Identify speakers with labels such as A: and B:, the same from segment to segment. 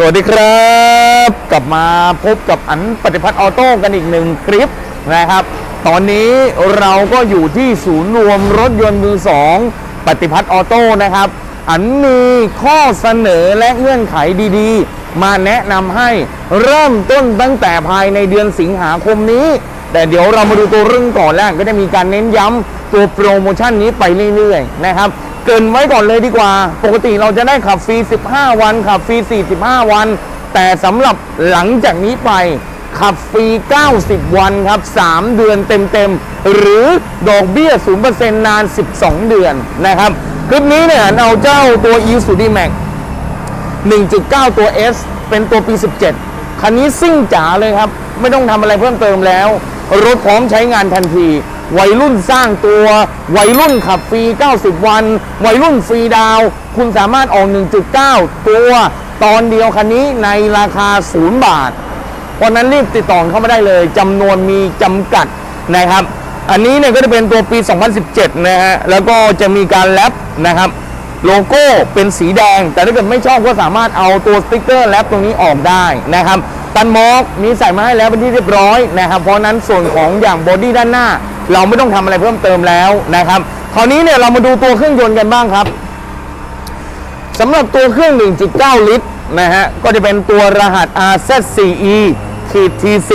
A: สวัสดีครับ กลับมาพบกับอันปฏิพัฒน์ออโต้กันอีกหนึ่งคลิปนะครับ ตอนนี้เราก็อยู่ที่ศูนย์รวมรถยนต์มือสองปฏิพัฒน์ออโต้นะครับ อันมีข้อเสนอและเงื่อนไขดีๆ มาแนะนำให้เริ่มต้นตั้งแต่ภายในเดือนสิงหาคมนี้ แต่เดี๋ยวเรามาดูตัวเรื่องก่อนแล้วก็จะมีการเน้นย้ำตัวโปรโมชั่นนี้ไปเรื่อยๆนะครับ เกินไว้ก่อนเลยดีกว่า ปกติเราจะได้ขับฟรี 15 วัน ขับฟรี 45 วัน แต่สำหรับหลังจากนี้ไป ขับฟรี 90 วันครับ 3 เดือนเต็มๆ หรือดอกเบี้ย 0%นาน 12 เดือนนะครับ คลิปนี้เนี่ยเอาเจ้าตัว e s u d i Max 1.9 ตัว S เป็นตัวปี 17 คันนี้ซิ่งจ๋าเลยครับ ไม่ต้องทำอะไรเพิ่มเติมแล้ว รถพร้อมใช้งานทันที วัยรุ่นสร้างตัว วัยรุ่นขับฟรี 90 วัน วัยรุ่นฟรีดาว คุณสามารถออก 1.9 ตัว ตอนเดียวคันนี้ในราคา 0 บาท เพราะนั้นรีบติดต่อเข้ามาได้เลยจำนวนมีจำกัดนะครับ อันนี้เนี่ยก็จะเป็นตัวปี 2017 นะฮะ แล้วก็จะมีการแรปนะครับโลโก้เป็นสีแดง แต่ถ้าเกิดไม่ชอบก็สามารถเอาตัวสติ๊กเกอร์แรปตรงนี้ออกได้นะครับ ตันมอกมีใส่มาให้แล้วเป็นที่เรียบร้อยนะครับ เพราะนั้นส่วนของอย่างบอดี้ด้านหน้า เราไม่ต้องทำอะไรเพิ่มเติมแล้วนะครับคราวนี้เนี่ยเรามาดูตัวเครื่องยนต์กันบ้างครับสำหรับตัวเครื่อง 1.9 ลิตรนะฮะก็จะเป็นตัวรหัส RZ4E ขีด TC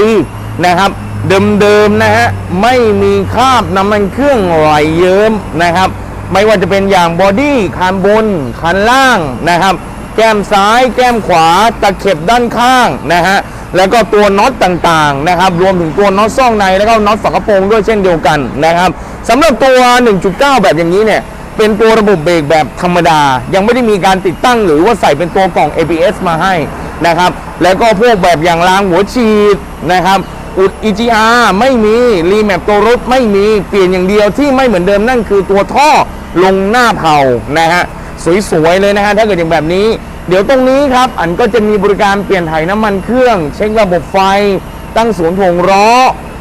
A: นะครับเดิมๆนะฮะไม่มีคราบน้ำมันเครื่องไหลเยิ้มนะครับ ไม่ว่าจะเป็นอย่างบอดี้คันบนคันล่างนะครับ แก้มซ้าย แก้มขวา ตะเข็บด้านข้างนะฮะ แล้วก็ตัวน็อตต่างๆนะครับ รวมถึงตัวน็อตซ่องในแล้วก็น็อตฝากระโปรงด้วยเช่นเดียวกันนะครับสำหรับตัว 1.9 แบบอย่างนี้เนี่ยเป็นตัวระบบเบรกแบบธรรมดา ยังไม่ได้มีการติดตั้งหรือว่าใส่เป็นตัวกล่อง ABS มาให้นะครับ แล้วก็พวกแบบอย่างรางหัวฉีดนะครับ อุด EGR ไม่มีรีแมปตัวรถไม่มีเปลี่ยนอย่างเดียวที่ไม่เหมือนเดิมนั่นคือตัวท่อลงหน้าเผานะฮะ สวยๆเลยนะฮะถ้าเกิดอย่างแบบนี้ เดี๋ยวตรงนี้ครับ อันก็จะมีบริการเปลี่ยนถ่ายน้ำมันเครื่อง เช็คระบบไฟ ตั้งศูนย์ถ่วงล้อ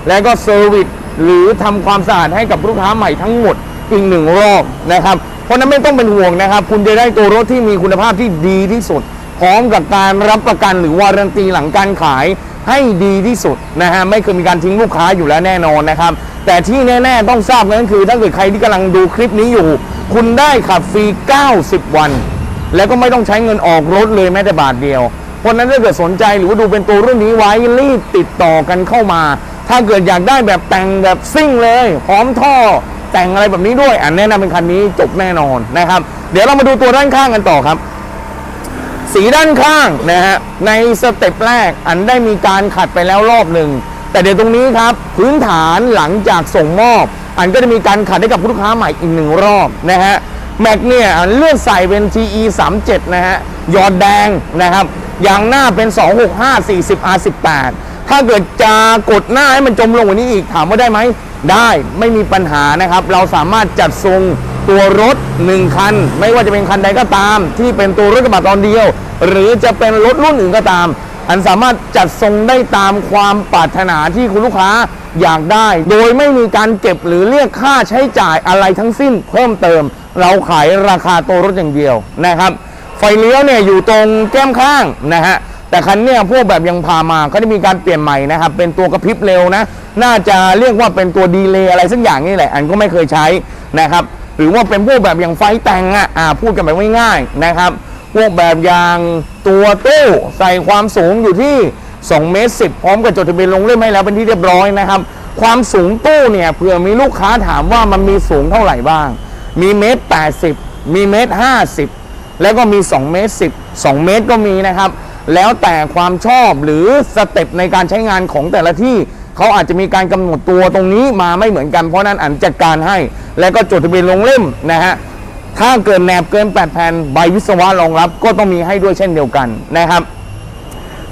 A: และก็เซอร์วิสหรือทำความสะอาดให้กับลูกค้าใหม่ทั้งหมดอีกหนึ่งรอบนะครับ เพราะฉะนั้นไม่ต้องเป็นห่วงนะครับ คุณจะได้ตัวรถที่มีคุณภาพที่ดีที่สุด พร้อมกับการรับประกันหรือวารันตีหลังการขายให้ดีที่สุดนะฮะไม่เคยมีการทิ้งลูกค้าอยู่แล้วแน่นอนนะครับ แต่ที่แน่ ๆ ต้องทราบนั่นคือ ถ้าเกิดใครที่กำลังดูคลิปนี้อยู่ คุณได้ขับฟรี 90 วัน แล้วก็ไม่ต้องใช้เงินออกรถเลยแม้แต่บาทเดียว เพราะนั้นถ้าเกิดสนใจหรือว่าดูเป็นตัวรุ่นนี้ไว้รีบติดต่อกันเข้ามา ถ้าเกิดอยากได้แบบแต่งแบบซิ่งเลยพร้อมท่อแต่งอะไรแบบนี้ด้วยอันแนะนำเป็นคันนี้จบแน่นอนนะครับ เดี๋ยวเรามาดูตัวด้านข้างกันต่อครับ สีด้านข้างนะฮะในสเต็ปแรกอันได้มีการขัดไปแล้วรอบหนึ่งแต่เดี๋ยวตรงนี้ครับ พื้นฐานหลังจากส่งมอบ อันก็จะมีการขัดให้กับลูกค้าใหม่อีกหนึ่งรอบนะฮะแม็กเนี่ยเลือกใส่เป็น TE 3 7นะฮะยอดแดงนะครับยางหน้าเป็น 265 40 R18 ถ้าเกิดจะกดหน้าให้มันจมลงกว่านี้อีกถามว่าได้ไหม ได้ไม่มีปัญหานะครับ เราสามารถจัดทรงตัวรถ 1 คัน ไม่ว่าจะเป็นคันใดก็ตาม ที่เป็นตัวรถกระบะตอนเดียว หรือจะเป็นรถรุ่นอื่นก็ตาม อันสามารถจัดทรงได้ตามความปรารถนาที่คุณลูกค้าอยากได้ โดยไม่มีการเก็บหรือเรียกค่าใช้จ่ายอะไรทั้งสิ้นเพิ่มเติม เราขายราคาตัวรถอย่างเดียวนะครับ ไฟเลี้ยวเนี่ยอยู่ตรงแก้มข้างนะฮะแต่คันเนี่ยพวกแบบยังพามาก็ได้มีการเปลี่ยนใหม่นะครับ เป็นตัวกระพริบเร็วนะ น่าจะเรียกว่าเป็นตัวดีเลย์อะไรสักอย่างนี่แหละ อันก็ไม่เคยใช้นะครับ หรือว่าเป็นพวกแบบอย่างไฟแต่งอะอ่าพูดกันแบบง่ายๆนะครับ พวกแบบอย่างตัวตู้ใส่ความสูงอยู่ที่2เมตร10 พร้อมกับจดทะเบียนลงเล่มให้แล้วเป็นที่เรียบร้อยนะครับ ความสูงตู้เนี่ยเผื่อมีลูกค้าถามว่ามันมีสูงเท่าไหร่บ้าง มีเมตร80 มีเมตร50 แล้วก็มี 2 เมตร10 2 เมตรก็มีนะครับ แล้วแต่ความชอบหรือสเต็ปในการใช้งานของแต่ละที่เขาอาจจะมีการกำหนดตัวตรงนี้มาไม่เหมือนกันเพราะนั้นอันจัดการให้ แล้วก็จดทะเบียนลงเล่มนะฮะ ถ้าเกินแนบเกิน 8 แผ่นใบวิศวะรองรับ ก็ต้องมีให้ด้วยเช่นเดียวกันนะครับ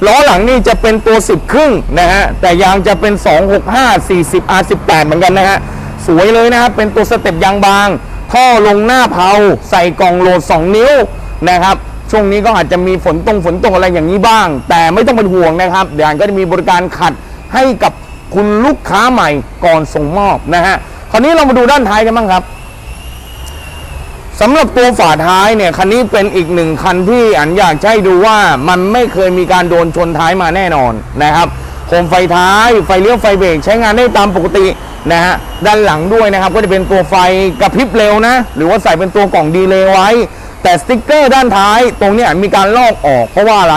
A: ล้อหลังนี่จะเป็นตัว 10 ครึ่งนะฮะแต่ยางจะเป็น 265 40 R18 เหมือนกันนะฮะสวยเลยนะครับเป็นตัวสเต็ปยางบาง ท่อลงหน้าเผาใส่กล่องโหลด 2 นิ้วนะครับช่วงนี้ก็อาจจะมีฝนตรงฝนตกอะไรอย่างนี้บ้าง แต่ไม่ต้องเป็นห่วงนะครับเดี๋ยวก็จะมีบริการขัดให้กับคุณลูกค้าใหม่ก่อนส่งมอบนะฮะคราวนี้เรามาดูด้านท้ายกันบ้างครับ สำหรับตัวฝาท้ายเนี่ยคันนี้เป็นอีกหนึ่งคันที่อันอยากให้ดูว่ามันไม่เคยมีการโดนชนท้ายมาแน่นอนนะครับโคมไฟท้ายไฟเลี้ยวไฟเบรกใช้งานได้ตามปกตินะฮะด้านหลังด้วยนะครับก็จะเป็นตัวไฟกระพริบเร็วนะ หรือว่าใส่เป็นตัวกล่องดีเลย์ไว้ แต่สติ๊กเกอร์ด้านท้ายตรงนี้มีการลอกออกเพราะว่าอะไร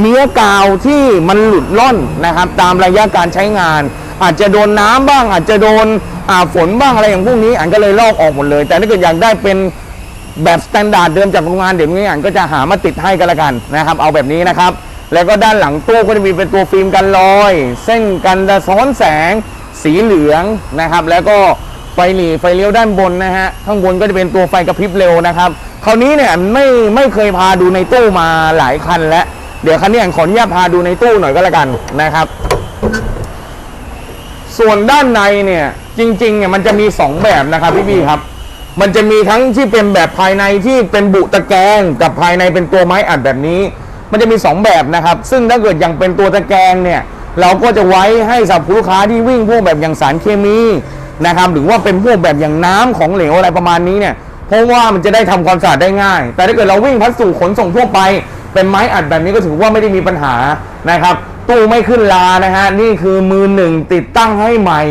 A: เนื้อกาวที่มันหลุดล่อนนะครับตามระยะการใช้งาน อาจจะโดนน้ำบ้าง อาจจะโดนฝนบ้างอะไรอย่างพวกนี้อันก็เลยลอกออกหมดเลย แต่ถ้าเกิดอยากได้เป็น แบบสแตนดาร์ดเดิมจากโรงงานเดี๋ยวนี้อันก็จะหามาติดให้กันละกันนะครับ เอาแบบนี้นะครับ แล้วก็ด้านหลังตู้ก็จะมีเป็นตัวฟิล์มกันรอย เส้นกันสะท้อนแสง สีเหลืองนะครับ แล้วก็ไฟหลีไฟเลี้ยวด้านบนนะฮะข้างบนก็จะเป็นตัวไฟกระพริบเร็วนะครับคราวนี้เนี่ยไม่ไม่เคยพาดูในตู้มาหลายคันแล้วเดี๋ยวคันนี้อันขออนุญาตพาดูในตู้หน่อยก็แล้วกันนะครับ ส่วนด้านในเนี่ยจริงๆเนี่ยมันจะมี 2 แบบนะครับพี่พี่ครับ มันจะมีทั้งที่เป็นแบบภายในที่เป็นบุตะแกรงกับภายในเป็นตัวไม้อัดแบบนี้ มันจะมี 2 แบบนะครับ ซึ่งถ้าเกิดอย่างเป็นตัวตะแกรงเนี่ย เราก็จะไว้ให้สำหรับลูกค้าที่วิ่งพวกแบบอย่างสารเคมีนะครับหรือว่าเป็นพวกแบบอย่างน้ำของเหลวอะไรประมาณนี้เนี่ยเพราะว่ามันจะได้ทำความสะอาดได้ง่าย แต่ถ้าเกิดเราวิ่งพัสดุขนส่งทั่วไป เป็นไม้อัดแบบนี้ก็ถือว่าไม่ได้มีปัญหานะครับ ตู้ไม่ขึ้นลานะฮะนี่คือมือหนึ่งติดตั้งให้ใหม่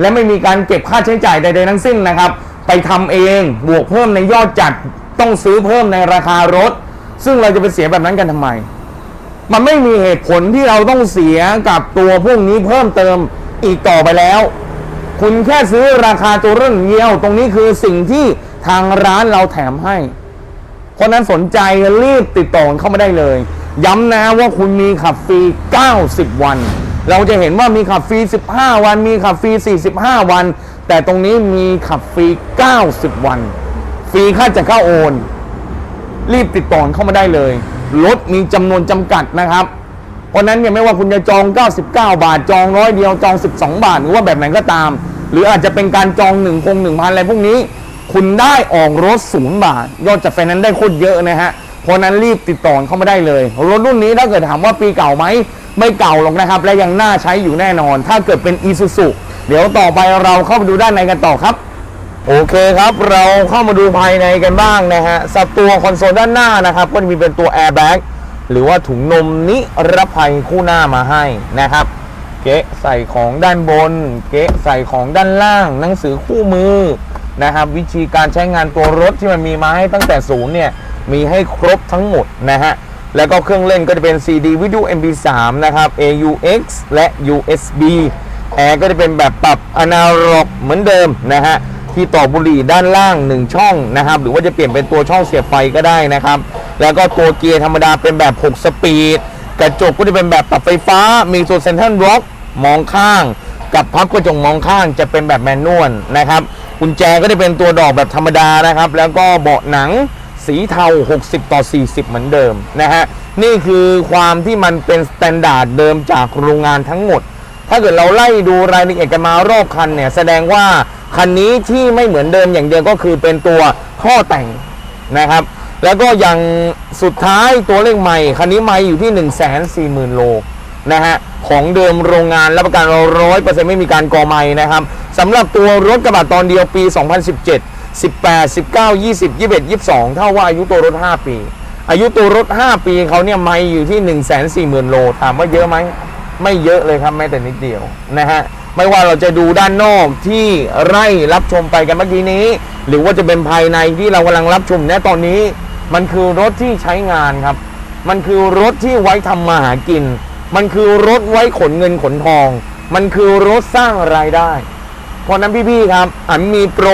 A: และไม่มีการเก็บค่าใช้จ่ายใดๆทั้งสิ้นนะครับ ไปทำเองบวกเพิ่มในยอดจัดต้องซื้อเพิ่มในราคารถ ซึ่งเราจะไปเสียแบบนั้นกันทำไม มันไม่มีเหตุผลที่เราต้องเสียกับตัวพวกนี้เพิ่มเติมอีกต่อไปแล้ว คุณแค่ซื้อราคาตัวเรื่องเดียว ตรงนี้คือสิ่งที่ทางร้านเราแถมให้เพราะนั้นสนใจรีบติดต่อเข้ามาได้เลย ย้ำนะว่าคุณมีขับฟรี 90 วัน เราจะเห็นว่ามีขับฟรี 15 วัน มีขับฟรี 45 วัน แต่ตรงนี้มีขับฟรี 90 วัน ฟรีค่าจะเข้าโอน รีบติดต่อเข้ามาได้เลยรถมีจำนวนจำกัดนะครับเพราะนั้นเนี่ยไม่ว่าคุณจะจอง 99 บาท จองร้อยเดียวจอง 12 บาท หรือว่าแบบไหนก็ตาม หรืออาจจะเป็นการจอง1นึ่งคงหนึ่งพันอะไรพวกนี้ คุณได้ออกรถศูนย์บาท ยอดจากไฟนนซ์ได้โคตรเยอะนะฮะเพราะฉะนั้นรีบติดต่อเข้ามาได้เลย รถรุ่นนี้ถ้าเกิดถามว่าปีเก่าไหมไม่เก่าหรอกนะครับ และยังน่าใช้อยู่แน่นอน ถ้าเกิดเป็น i s u z u เดี๋ยวต่อไปเราเข้าไปดูด้านในกันต่อครับ โอเคครับ เราเข้ามาดูภายในกันบ้างนะฮะสับตัวคอนโซลด้านหน้านะครับ ก็จะมีเป็นตัวแอร์แบ็กหรือว่าถุงนมนิรภัยคู่หน้ามาให้นะครับ เกะใส่ของด้านบน เกะใส่ของด้านล่าง หนังสือคู่มือนะครับ วิธีการใช้งานตัวรถที่มันมีมาให้ตั้งแต่ศูนย์เนี่ยมีให้ครบทั้งหมดนะฮะแล้วก็เครื่องเล่นก็จะเป็น CD Video MP3 นะครับ AUX และ USB แอร์ก็จะเป็นแบบปรับอนาล็อกเหมือนเดิมนะฮะที่ต่อบุหรี่ด้านล่าง 1 ช่องนะครับ หรือว่าจะเปลี่ยนเป็นตัวช่องเสียบไฟก็ได้นะครับ แล้วก็ตัวเกียร์ธรรมดาเป็นแบบ 6 สปีด กระจกก็จะเป็นแบบปรับไฟฟ้า มีตัวเซนทรัลล็อกมองข้าง กับพับกระจกมองข้างจะเป็นแบบแมนนวลนะครับกุญแจก็จะเป็นตัวดอกแบบธรรมดานะครับ แล้วก็เบาะหนังสีเทา 60 ต่อ 40 เหมือนเดิมนะฮะนี่คือความที่มันเป็นสแตนดาร์ดเดิมจากโรงงานทั้งหมด ถ้าเกิดเราไล่ดูรายละเอียดกันมารอบคันเนี่ยแสดงว่าคันนี้ที่ไม่เหมือนเดิมอย่างเดียวก็คือเป็นตัวข้อแต่งนะครับ แล้วก็อย่างสุดท้ายตัวเลขใหม่ คันนี้ไม่อยู่ที่ 1 4 0 0 0 0 โลนะฮะของเดิมโรงงานรับประกันเราร้อยเปอร์เซ็นต์ไม่มีการกอไม่นะครับสำหรับตัวรถกระบะตอนเดียวปี 2017 18 19 20 21 22 เท่าว่าอายุตัวรถ 5 ปี อายุตัวรถ 5 ปีเขาเนี่ยไม่อยู่ที่ 1 4 0 0 0 0 โล ถามว่าเยอะไหม ไม่เยอะเลยครับแม้แต่นิดเดียวนะฮะไม่ว่าเราจะดูด้านนอกที่ไร่รับชมไปกันเมื่อกี้นี้ หรือว่าจะเป็นภายในที่เรากำลังรับชมเนี่ยตอนนี้ มันคือรถที่ใช้งานครับ มันคือรถที่ไว้ทำมาหากิน มันคือรถไว้ขนเงินขนทอง มันคือรถสร้างรายได้เพราะฉะนั้นพี่ๆครับอันมีโปร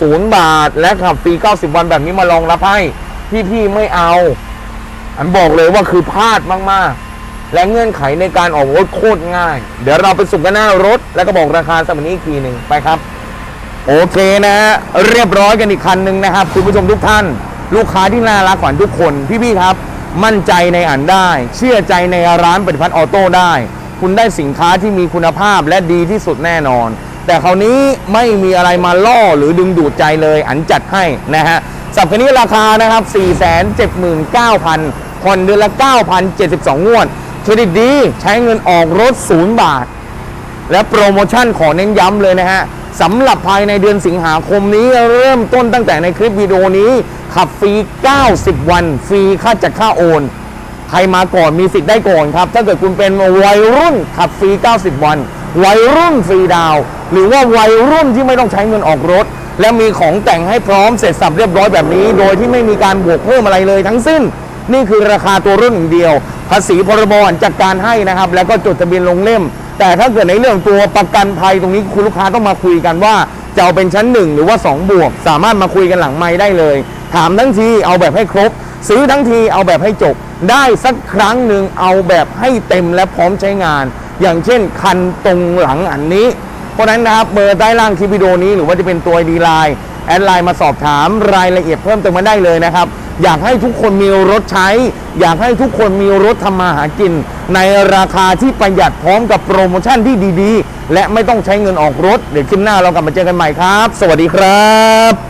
A: ศูนย์บาทและขับฟรี90 วันแบบนี้มาลองรับให้พี่ๆไม่เอา อันบอกเลยว่าคือพลาดมากๆ และเงื่อนไขในการออกรถโคตรง่าย เดี๋ยวเราไปสุ่มกันหน้ารถ แล้วก็บอกราคาสมัยนี้อีกทีหนึ่งไปครับ โอเคนะฮะเรียบร้อยกันอีกคันหนึ่งนะครับ คุณผู้ชมทุกท่าน ลูกค้าที่น่ารักขวัญทุกคน พี่ๆครับ มั่นใจในอันได้ เชื่อใจในร้านปฏิพัฒน์ออโต้ได้ คุณได้สินค้าที่มีคุณภาพและดีที่สุดแน่นอน แต่คราวนี้ไม่มีอะไรมาล่อหรือดึงดูดใจเลย อันจัดให้นะฮะสับคันนี้ราคานะครับ 479,000ผ่อนเดือนละ9,072งวด รดิตดี ใช้เงินออกรถศูนย์บาท และโปรโมชั่นขอเน้นย้ำเลยนะฮะสำหรับภายในเดือนสิงหาคมนี้เริ่มต้นตั้งแต่ในคลิปวิดีโอนี้ ขับฟรี 90 วัน ฟรีค่าจัดค่าโอน ใครมาก่อนมีสิทธิ์ได้ก่อนครับ ถ้าเกิดคุณเป็นวัยรุ่นขับฟรี 90 วัน วัยรุ่นฟรีดาว หรือว่าวัยรุ่นที่ไม่ต้องใช้เงินออกรถ และมีของแต่งให้พร้อมเสร็จสับเรียบร้อยแบบนี้ โดยที่ไม่มีการบวกเพิ่มอะไรเลยทั้งสิ้น นี่คือราคาตัวรุ่นอย่างเดียว ภาษีพรบจัดการให้นะครับ แล้วก็จดทะเบียนลงเล่ม แต่ถ้าเกิดในเรื่องตัวประกันภัยตรงนี้คุณลูกค้าต้องมาคุยกันว่าจะเอาเป็นชั้นหนึ่งหรือว่า 2 บวก สามารถมาคุยกันหลังไม้ได้เลย ถามทั้งทีเอาแบบให้ครบ ซื้อทั้งทีเอาแบบให้จบ ได้สักครั้งหนึ่งเอาแบบให้เต็มและพร้อมใช้งาน อย่างเช่นคันตรงหลังอันนี้ เพราะฉะนั้นนะครับเบอร์ใต้ล่างคลิปวิดีโอนี้หรือว่าจะเป็นตัวดีไลน์ แอดไลน์มาสอบถามรายละเอียดเพิ่มเติมมาได้เลยนะครับ อยากให้ทุกคนมีรถใช้ อยากให้ทุกคนมีรถทำมาหากิน ในราคาที่ประหยัดพร้อมกับโปรโมชั่นที่ดีๆ และไม่ต้องใช้เงินออกรถ เดี๋ยวคลิปหน้าเรากลับมาเจอกันใหม่ครับ สวัสดีครับ